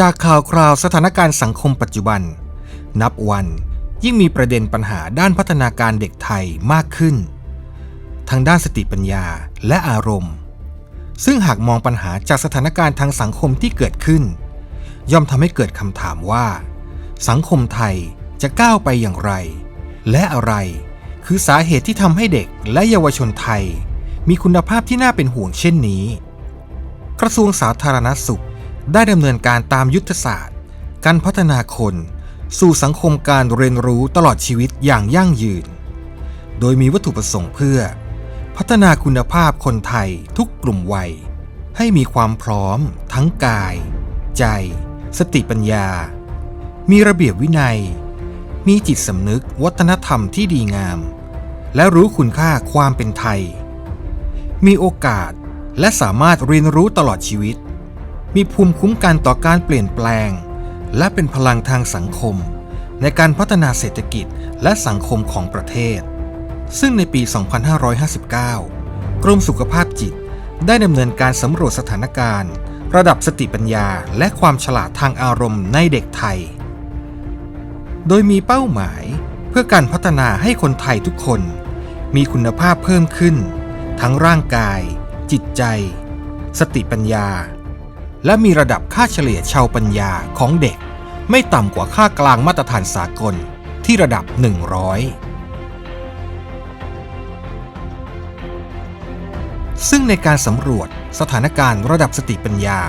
จากข่าวคราวสถานการณ์สังคมปัจจุบัน นับวันยิ่งมีประเด็นปัญหาด้านพัฒนาการเด็กไทยมากขึ้น ทั้งด้านสติปัญญาและอารมณ์ ซึ่งหากมองปัญหาจากสถานการณ์ทางสังคมที่เกิดขึ้น ย่อมทำให้เกิดคำถามว่า สังคมไทยจะก้าวไปอย่างไร และอะไรคือสาเหตุที่ทำให้เด็กและเยาวชนไทย มีคุณภาพที่น่าเป็นห่วงเช่นนี้ กระทรวงสาธารณสุข ได้ดำเนินการตามยุทธศาสตร์ การพัฒนาคน สู่สังคมการเรียนรู้ตลอดชีวิตอย่างยั่งยืน โดยมีวัตถุประสงค์เพื่อ พัฒนาคุณภาพคนไทยทุกกลุ่มวัย ให้มีความพร้อม ทั้งกาย ใจ สติปัญญา มีระเบียบวินัย มีจิตสำนึกวัฒนธรรมที่ดีงาม และรู้คุณค่าความเป็นไทย มีโอกาสและสามารถเรียนรู้ตลอดชีวิต มีภูมิคุ้มกันต่อการเปลี่ยนแปลง และเป็นพลังทางสังคม ในการพัฒนาเศรษฐกิจและสังคมของประเทศ ซึ่งในปี 2559 กรมสุขภาพจิตได้ดำเนินการสำรวจสถานการณ์ ระดับสติปัญญาและความฉลาดทางอารมณ์ในเด็กไทย โดยมีเป้าหมายเพื่อการพัฒนาให้คนไทยทุกคน มีคุณภาพเพิ่มขึ้น ทั้งร่างกาย จิตใจ สติปัญญา และมีระดับค่าเฉลี่ยชาวปัญญาของเด็ก ไม่ต่ำกว่าค่ากลางมาตรฐานสากลที่ระดับ 100 ซึ่งในการสำรวจสถานการณ์ระดับสติปัญญา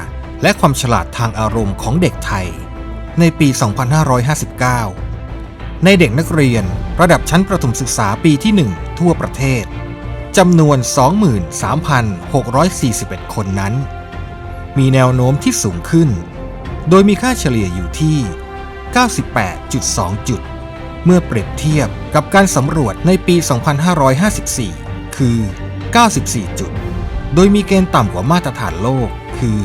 และความฉลาดทางอารมณ์ของเด็กไทย ในปี 2559 ในเด็กนักเรียนระดับชั้นประถมศึกษาปีที่ 1 ทั่วประเทศจำนวน 23,641 คนนั้น มีแนวโน้มที่สูงขึ้น โดยมีค่าเฉลี่ยอยู่ที่ 98.2 จุด เมื่อเปรียบเทียบกับการสำรวจในปี 2554 คือ 94 จุด โดยมีเกณฑ์ต่ำกว่ามาตรฐานโลกคือ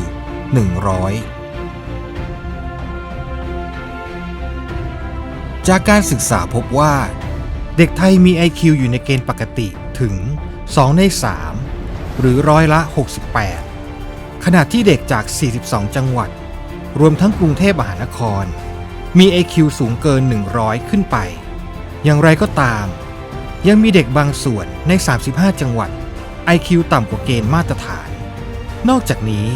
100จากการศึกษาพบว่า เด็กไทยมี IQ อยู่ในเกณฑ์ปกติถึง 2 ใน 3 หรือร้อยละ 68 ขณะที่เด็กจาก 42 จังหวัด รวมทั้งกรุงเทพมหานคร มี IQ สูงเกิน 100 ขึ้นไป อย่างไรก็ตาม ยังมีเด็กบางส่วนใน 35 จังหวัด IQ ต่ำกว่าเกณฑ์มาตรฐาน นอกจากนี้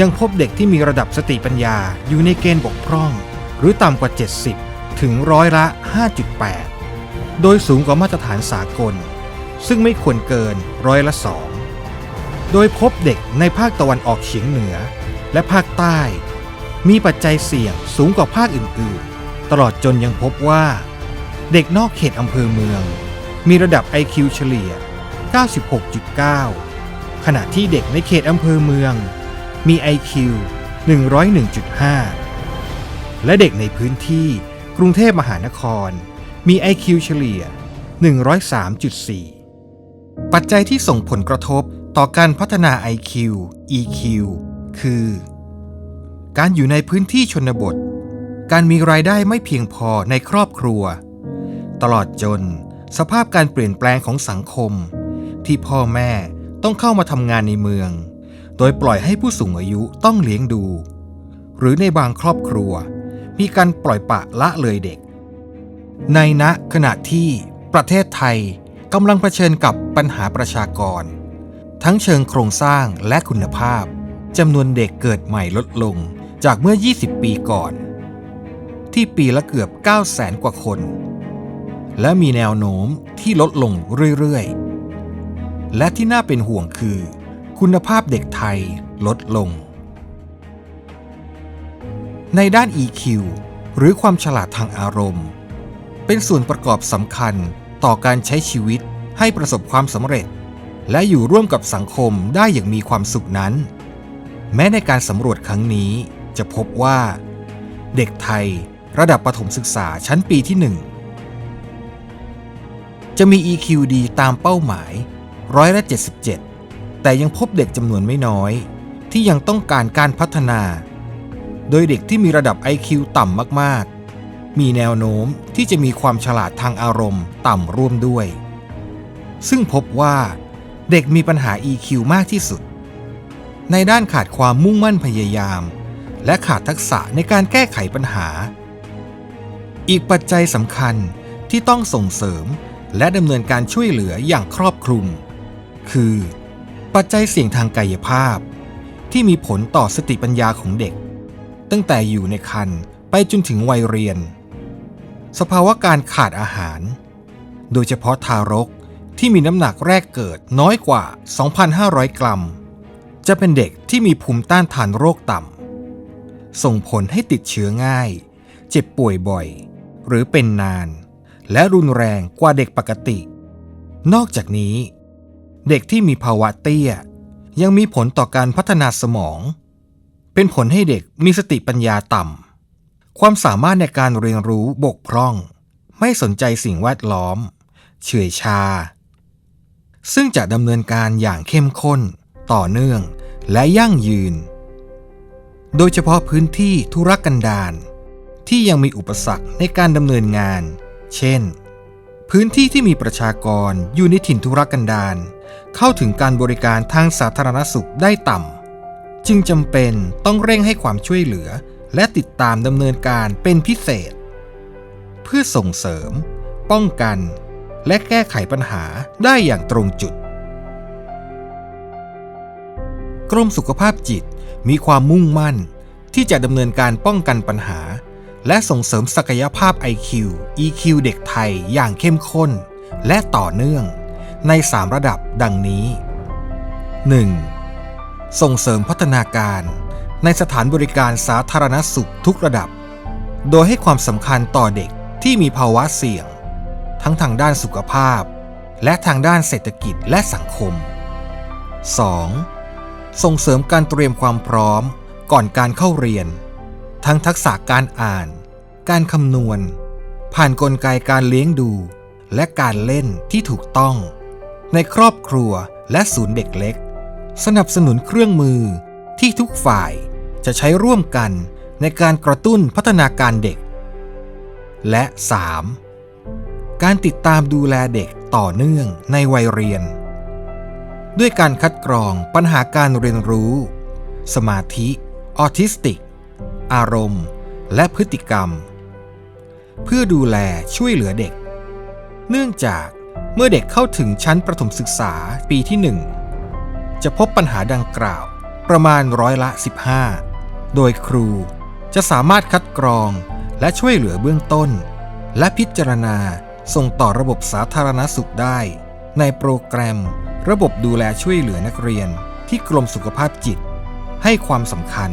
ยังพบเด็กที่มีระดับสติปัญญาอยู่ในเกณฑ์บกพร่อง หรือต่ำกว่า 70 ถึงร้อยละ 5.8 โดยสูงกว่ามาตรฐานสากล ซึ่งไม่ควรเกินร้อยละ2 โดยพบเด็กในภาคตะวันออกเฉียงเหนือ และภาคใต้ มีปัจจัยเสี่ยงสูงกว่าภาคอื่นๆ ตลอดจนยังพบว่า เด็กนอกเขตอำเภอเมือง มีระดับ IQ เฉลี่ย 96.9 ขณะที่เด็กในเขตอำเภอเมือง มี IQ 101.5 และเด็กในพื้นที่กรุงเทพมหานคร มี IQ เฉลี่ย 103.4 ปัจจัยที่ส่งผลกระทบ ต่อการพัฒนา IQ EQ คือ การอยู่ในพื้นที่ชนบท การมีรายได้ไม่เพียงพอในครอบครัว ตลอดจน สภาพการเปลี่ยนแปลงของสังคม ที่พ่อแม่ต้องเข้ามาทำงานในเมือง โดยปล่อยให้ผู้สูงอายุต้องเลี้ยงดู หรือในบางครอบครัว มีการปล่อยปะละเลยเด็ก ในณขณะที่ประเทศไทยกำลังเผชิญกับปัญหาประชากร ทั้งเชิงโครงสร้างและคุณภาพจำนวนเด็กเกิดใหม่ลดลงจากเมื่อ 20 ปีก่อน ที่ปีละเกือบ 9 0 0แสนกว่าคน และมีแนวโน้มที่ลดลงเรื่อยๆ และที่น่าเป็นห่วงคือ คุณภาพเด็กไทยลดลง ในด้าน EQ หรือความฉลาดทางอารมณ์ เป็นส่วนประกอบสำคัญต่อการใช้ชีวิตให้ประสบความสำเร็จ และอยู่ร่วมกับสังคมได้อย่างมีความสุขนั้น แม้ในการสำรวจครั้งนี้จะพบว่า เด็กไทยระดับประถมศึกษาชั้นปีที่ 1 จะมี EQ ดีตามเป้าหมายร้อยละ77 แต่ยังพบเด็กจำนวนไม่น้อย ที่ยังต้องการการพัฒนา โดยเด็กที่มีระดับ IQ ต่ำมากๆ มีแนวโน้มที่จะมีความฉลาดทางอารมณ์ต่ำร่วมด้วย ซึ่งพบว่า เด็กมีปัญหา EQ มากที่สุด ในด้านขาดความมุ่งมั่นพยายาม และขาดทักษะในการแก้ไขปัญหา อีกปัจจัยสำคัญที่ต้องส่งเสริมและดำเนินการช่วยเหลืออย่างครอบคลุม คือ ปัจจัยเสี่ยงทางกายภาพ ที่มีผลต่อสติปัญญาของเด็ก ตั้งแต่อยู่ในครรภ์ไปจนถึงวัยเรียน สภาวะการขาดอาหาร โดยเฉพาะทารก ที่มีน้ำหนักแรกเกิดน้อยกว่า 2,500 กรัม จะเป็นเด็กที่มีภูมิต้านทานโรคต่ำ ส่งผลให้ติดเชื้อง่าย เจ็บป่วยบ่อย หรือเป็นนาน และรุนแรงกว่าเด็กปกติ นอกจากนี้ เด็กที่มีภาวะเตี้ย ยังมีผลต่อการพัฒนาสมอง เป็นผลให้เด็กมีสติปัญญาต่ำ ความสามารถในการเรียนรู้บกพร่อง ไม่สนใจสิ่งแวดล้อม เฉื่อยชา ซึ่งจะดำเนินการอย่างเข้มข้น ต่อเนื่อง และยั่งยืน โดยเฉพาะพื้นที่ธุรกันดารที่ยังมีอุปสรรคในการดำเนินงาน เช่น พื้นที่ที่มีประชากรอยู่ในถิ่นธุรกันดารเข้าถึงการบริการทางสาธารณสุขได้ต่ำ จึงจำเป็นต้องเร่งให้ความช่วยเหลือ และติดตามดำเนินการเป็นพิเศษ เพื่อส่งเสริม ป้องกัน และแก้ไขปัญหาได้อย่างตรงจุด กรมสุขภาพจิตมีความมุ่งมั่น ที่จะดำเนินการป้องกันปัญหา และส่งเสริมศักยภาพ IQ EQ เด็กไทยอย่างเข้มข้น และต่อเนื่อง ใน 3 ระดับดังนี้ 1. ส่งเสริมพัฒนาการในสถานบริการสาธารณสุขทุกระดับ โดยให้ความสำคัญต่อเด็กที่มีภาวะเสี่ยง ทั้งทางด้านสุขภาพ และทางด้านเศรษฐกิจและสังคม 2. ส่งเสริมการเตรียมความพร้อมก่อนการเข้าเรียน ทั้งทักษะการอ่าน การคำนวณ ผ่านนกลไกการเลี้ยงดู และการเล่นที่ถูกต้อง ในครอบครัวและศูนย์เด็กเล็ก สนับสนุนเครื่องมือที่ทุกฝ่ายจะใช้ร่วมกันในการกระตุ้นพัฒนาการเด็ก และ 3. การติดตามดูแลเด็กต่อเนื่องในวัยเรียน ด้วยการคัดกรองปัญหาการเรียนรู้ สมาธิออทิสติก อารมณ์ และพฤติกรรม เพื่อดูแลช่วยเหลือเด็ก เนื่องจากเมื่อเด็กเข้าถึงชั้นประถมศึกษาปีที่ 1 จะพบปัญหาดังกล่าวประมาณร้อยละ 15 โดยครูจะสามารถคัดกรองและช่วยเหลือเบื้องต้น และพิจารณา ส่งต่อระบบสาธารณสุขได้ ในโปรแกรม ระบบดูแลช่วยเหลือนักเรียนที่กรมสุขภาพจิต ให้ความสำคัญ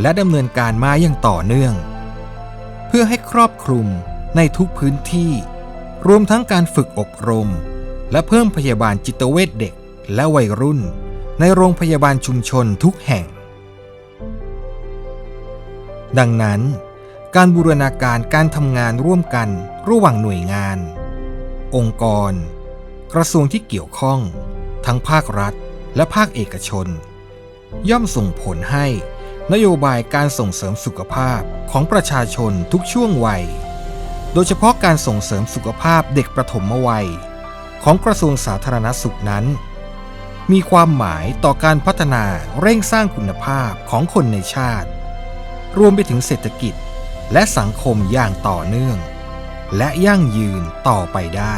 และดำเนินการมาอย่างต่อเนื่อง เพื่อให้ครอบคลุมในทุกพื้นที่ รวมทั้งการฝึกอบรม และเพิ่มพยาบาลจิตเวชเด็กและวัยรุ่น ในโรงพยาบาลชุมชนทุกแห่ง ดังนั้น การบูรณาการการทำงานร่วมกันระหว่างหน่วยงาน องค์กร กระทรวงที่เกี่ยวข้อง ทั้งภาครัฐและภาคเอกชน ย่อมส่งผลให้นโยบายการส่งเสริมสุขภาพของประชาชนทุกช่วงวัย โดยเฉพาะการส่งเสริมสุขภาพเด็กประถมวัย ของกระทรวงสาธารณสุขนั้น มีความหมายต่อการพัฒนาเร่งสร้างคุณภาพของคนในชาติ รวมไปถึงเศรษฐกิจ และสังคมอย่างต่อเนื่อง และยั่งยืนต่อไปได้